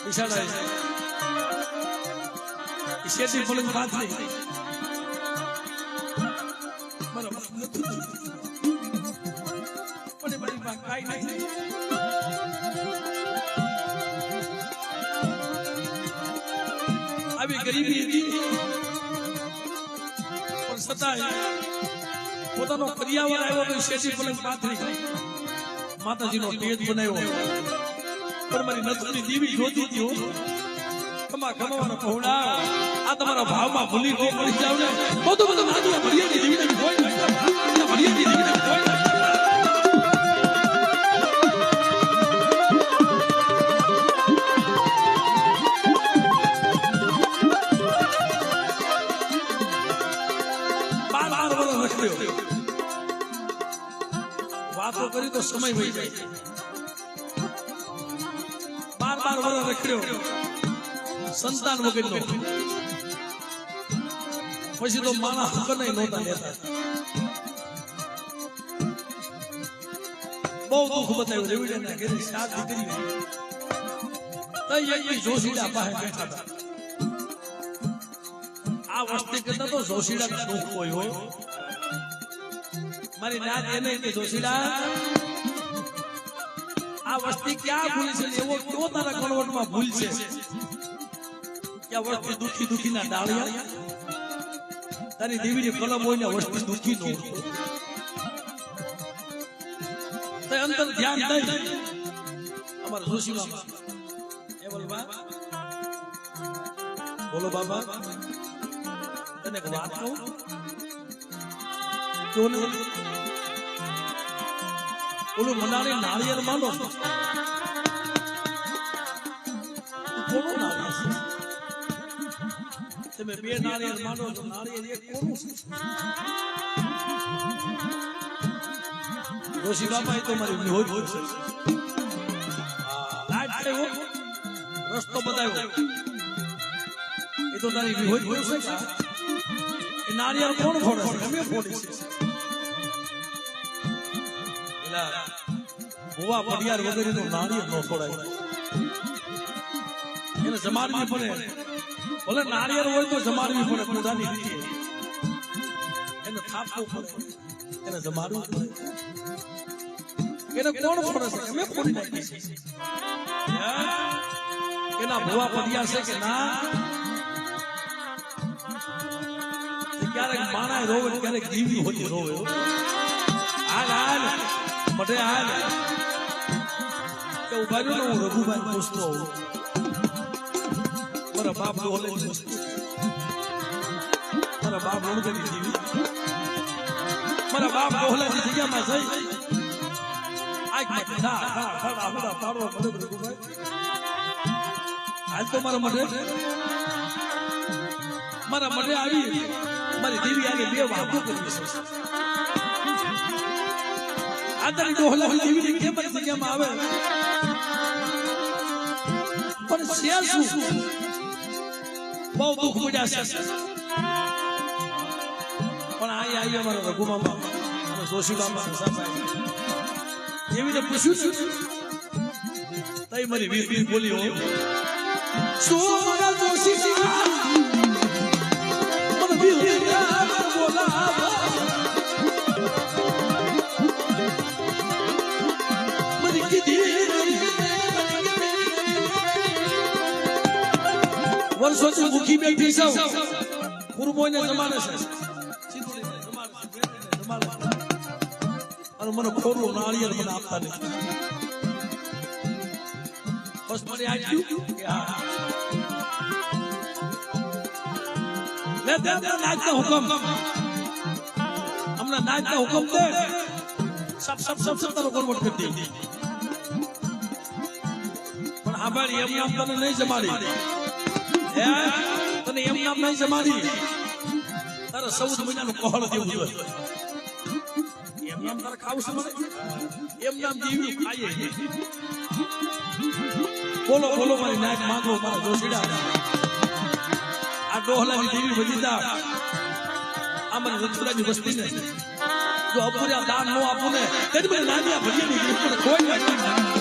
વિશાળા શેઠી પલંગ પાથરી બરાબર પણ મારી પાસે કાંઈ નથી આવી ગરીબી હતી પણ છતાંય પોતાનો પર્યાવરણ આવ્યો તો શેઠી પલંગ પાથરી માતાજીનો પેટ બનાવ્યો પણ મારી નથની દેવી જોતી હતી હો. ખમા ખમાવાનો પહોળા. આ તમારા ભાવમાં ભૂલી ન પડી જાવ ને તો બધું માધુ ભરિયાની દેવીને કોઈ ભરિયાની દેવીને કોઈ વાતો કરી તો સમય વહી જાય. સંતાન વગરનો. પછી તો માણસ કનાઈ નહોતા લેતા. બહુ દુઃખ બતાવ્યું. જોશીડા આ વસ્તી કરતા તો જોશીડા દુઃખ હોય મારી નાત એને જોશીડા આ વસ્તી ક્યાં ભૂલ છે એવો કયો તારા કણવટમાં ભૂલ છે? ક્યાં વસ્તી દુખી દુખી ના ડાળિયા? તારી દેવીની કલમ હોય ને વસ્તી દુખી નો તે અંદર ધ્યાન દઈ. અમારા જોશી બાબા એ બોલ બાબા. તને એક વાત કહું? ઓલું મનારી નાળિયેર માનો કોનું નાળિયેર? છે તમે બે નાળિયેર માનો તો નાળિયેર એક કોનું છે? જોશી બાપા એ તો મારી વિહોજ છે. લાઈટ થયો રસ્તો બતાવ્યો. એ તો તારી વિહોજ છે. કા? એ નાળિયેર કોણ ફોડે છે? અમે ફોડી છે. એલા ભુવા પડિયાર વગેરે નું નાળિયેર ન ફોડાય એને જમાડવી પડે. ભલે નાળિયેર હોય તો જમાડવી પડે પોતાની રીતે. એને થાપવું પડે. એને જમાડવું પડે. એને કોણ ફોડે છે? અમે કોણ છીએ એના ભુવા પડિયા છે કે ના? ક્યારેક માણા રોવે ક્યારેક દીવી હોતી રોવે. હાલ હાલ. મઢે હાલ. કે ઊભા રહ્યો હું રઘુભાઈ પૂછતો હોઉં મારા બાપ ડોલે મારા બાપ રણગરી જીવી મારા બાપ ડોલાની જગ્યામાં જઈ. હાલ તો મારા મઢે. મારા મઢે આવી. મારી દીવી આવી બે વાતો કરી આ ડોહલા જેવી દેવીની કેમ જગ્યામાં આવે? પણ શેર શું? બહુ દુઃખ પડ્યા છે. પણ આઈ આઈ અમારા રઘુમામા અને જોશી બાપા એવી રીતે પૂછ્યું છું. તઈ મારી વીર વીર બોલી હો શું મારા જોશી વર્ષોથી ભૂખી બેઠી છું કુરબોઈને જમાડે છે. અને મને ખોરું નાળિયેર મને આપતા નથી બસ મને આપ્યું લે દે દે નાચના હુકમ. હમણાં નાચના હુકમ દે. સબ સબ સબ સબ તારો કરવટ કરી દે પણ આ ભાઈ એમ તને નહીં જમાડી. તને એમ નામ નહીં સમાધિ તારે ચૌદ મહિનાનું કહળ દેવું જોઈએ એમ નામ તારે ખાવું છે મને એમ નામ જીવ્યું ખાઈએ. બોલો બોલો મારી નાક માંગો મારા જોશીડા આ ડોહલાની દેવી વજીતા આ મારી વસ્તી વસ્તીને. જો અપૂર્યા દાન ન આપું ને તેથી મને નાની આ ભજીયાની કોઈ નથી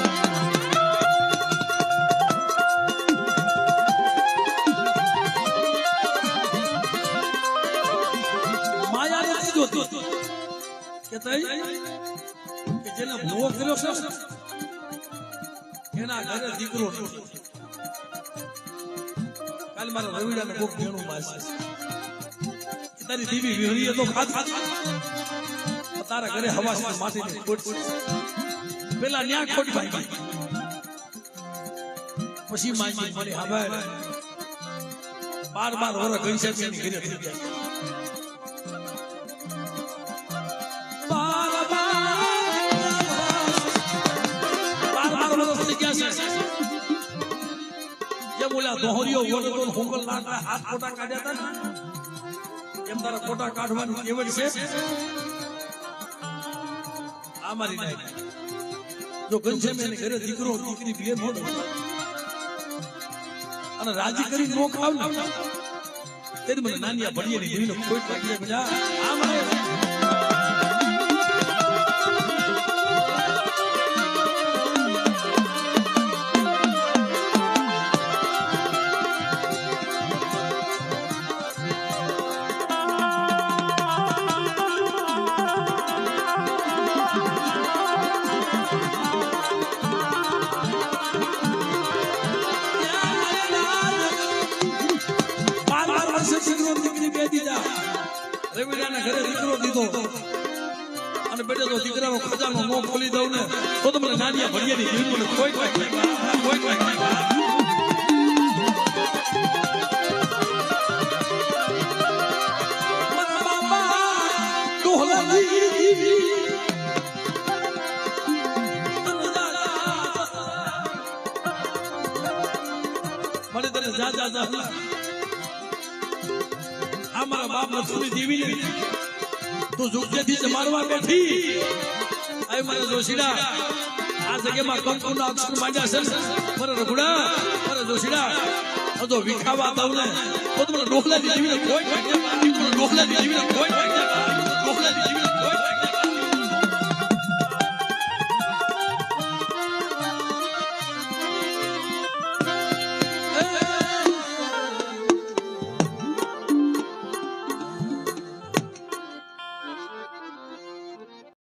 તારી ઘરે હવા છે માટીની પેલા ન્યા ખોટ ભાઈ પછી માજી મને બાર બાર વર ગઈ છે, એની ઘરે થઈ જાય જેમ ઓલા દોહરીઓ વડતો ને હુંગલ લાકડા હાથ ખોટા કાઢ્યા હતા એમ તારા ખોટા કાઢવાની કેવડ છે આ મારી નાઈ જો ગંજે એને ઘરે દીકરો દીકરી બે મોડો અને રાજી કરી નો ખાવ ને તેથી મને નાની ભણીએ ની કોઈ જાય બધા આ બેટે તો દીકરાનો ખજાનો નો ખોલી દઉં ને, તો તમને નાનિયા ભણિયાની જીવ મને કોઈ કોઈ કોઈ કોઈ મારા બાપા લક્ષ્મી દેવી તું ઝુકજેથી જમાડવા બેઠી. આય મારા જોશીડા, આ જગ્યામાં કંકુના અક્ષર માંડ્યા છે પર રઘુડા પર જોશીડા, આ વિખાવા દઉં ને તો તમને ડોહલાની જીવીને કોઈ ડોહલાની જીવીને કોઈ ડોહલાની જીવીને કોઈ